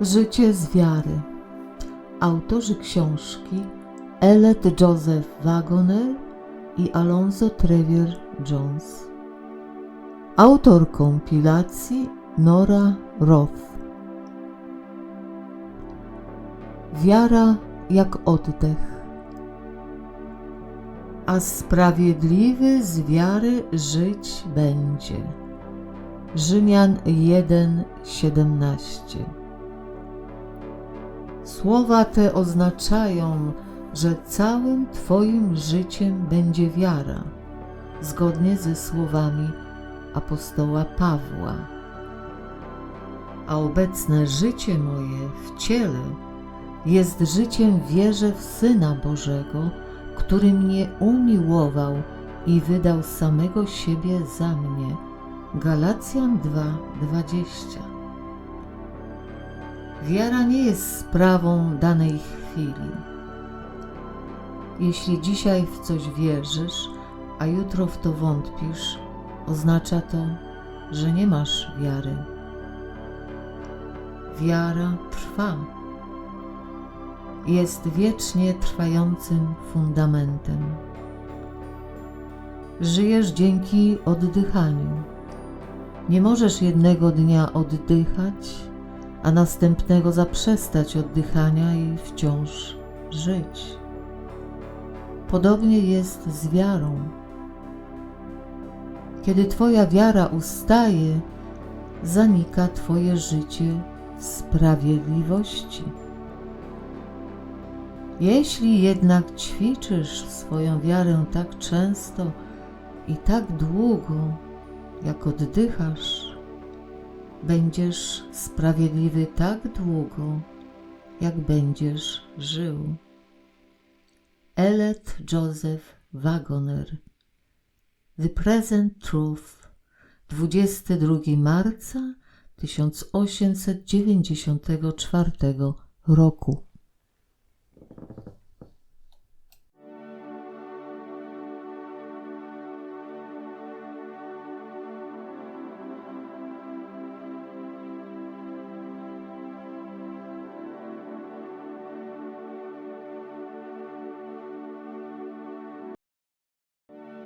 Życie z wiary. Autorzy książki Ellet Joseph Wagoner i Alonso Trevier Jones. Autor kompilacji Nora Roth. Wiara jak oddech. A sprawiedliwy z wiary żyć będzie. Rzymian 1:17. Słowa te oznaczają, że całym Twoim życiem będzie wiara, zgodnie ze słowami apostoła Pawła. A obecne życie moje w ciele jest życiem wierze w Syna Bożego, który mnie umiłował i wydał samego siebie za mnie. Galacjan 2:20 Wiara nie jest sprawą danej chwili. Jeśli dzisiaj w coś wierzysz, a jutro w to wątpisz, oznacza to, że nie masz wiary. Wiara trwa. Jest wiecznie trwającym fundamentem. Żyjesz dzięki oddychaniu. Nie możesz jednego dnia oddychać, a następnego zaprzestać oddychania i wciąż żyć. Podobnie jest z wiarą. Kiedy Twoja wiara ustaje, zanika Twoje życie sprawiedliwości. Jeśli jednak ćwiczysz swoją wiarę tak często i tak długo, jak oddychasz, będziesz sprawiedliwy tak długo, jak będziesz żył. Ellet Joseph Wagoner. The Present Truth. 22 marca 1894 roku